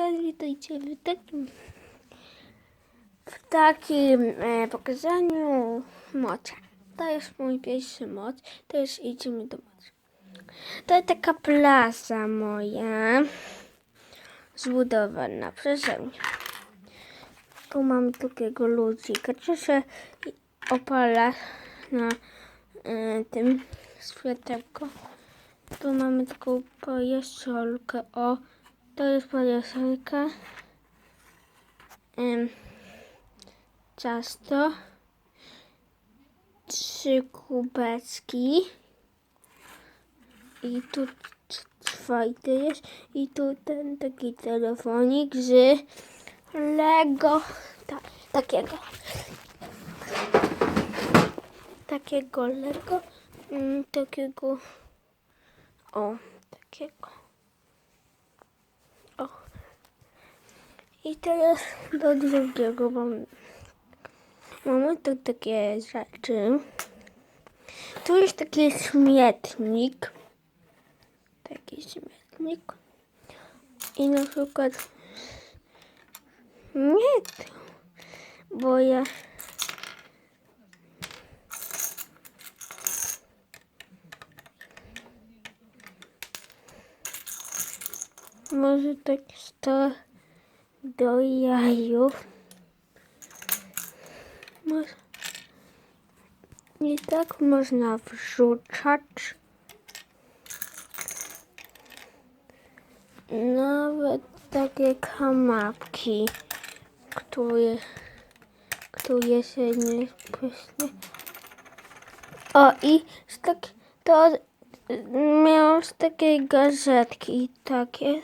Witajcie w takim, w takim e, pokazaniu mocia. To jest mój pierwszy moc, też idziemy do mocy. To jest taka plaza moja, zbudowana przeze mnie. Tu mamy takiego ludzika, co się opala na e, tym światełko. Tu mamy taką parasolkę, o, to jest. Ym, ciasto. Trzy kubeczki. I tu czwarty jest. I tu ten taki telefonik z Lego. Ta, takiego. Takiego Lego. Mm, takiego. O, takiego. I teraz do drugiego mam. Mamy tu takie rzeczy. Tu jest taki śmietnik. Taki śmietnik. I na przykład nie bo ja może tak sto do jajów. I tak można wrzucać. Nawet takie kanapki, które, które się nie pysznie. O i z tak, to miałam z takiej gazetki takie.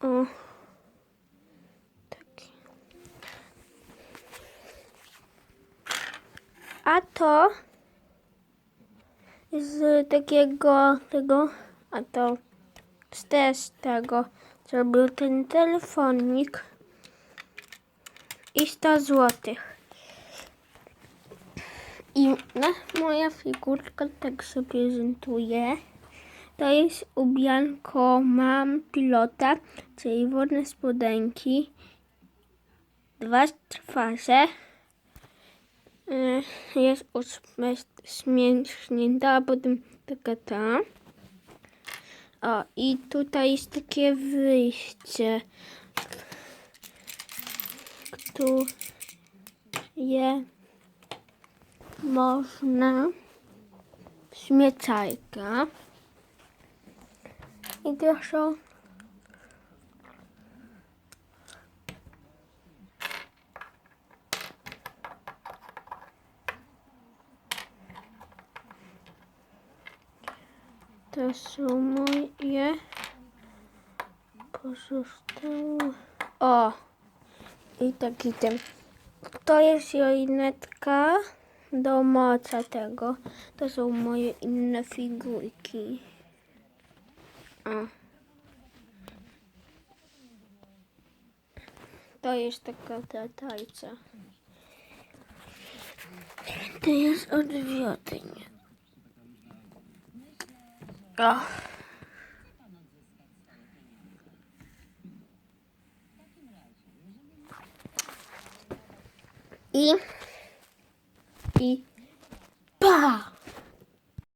O. A to z takiego tego, a to z też tego zrobił ten telefonik i 100 złotych. I na, moja figurka tak się prezentuje. To jest ubianko mam pilota, czyli wodne spodenki, dwa twarze. Y, Jest uśmiechnięta, a potem taka ta. O, i tutaj jest takie wyjście. Je można śmiecajka. I też są To są moje pozostałe. O! I taki ten. To jest joinetka do moca tego. To są moje inne figurki. O. To jest taka tatajca. To jest odwiotnie. I i pa!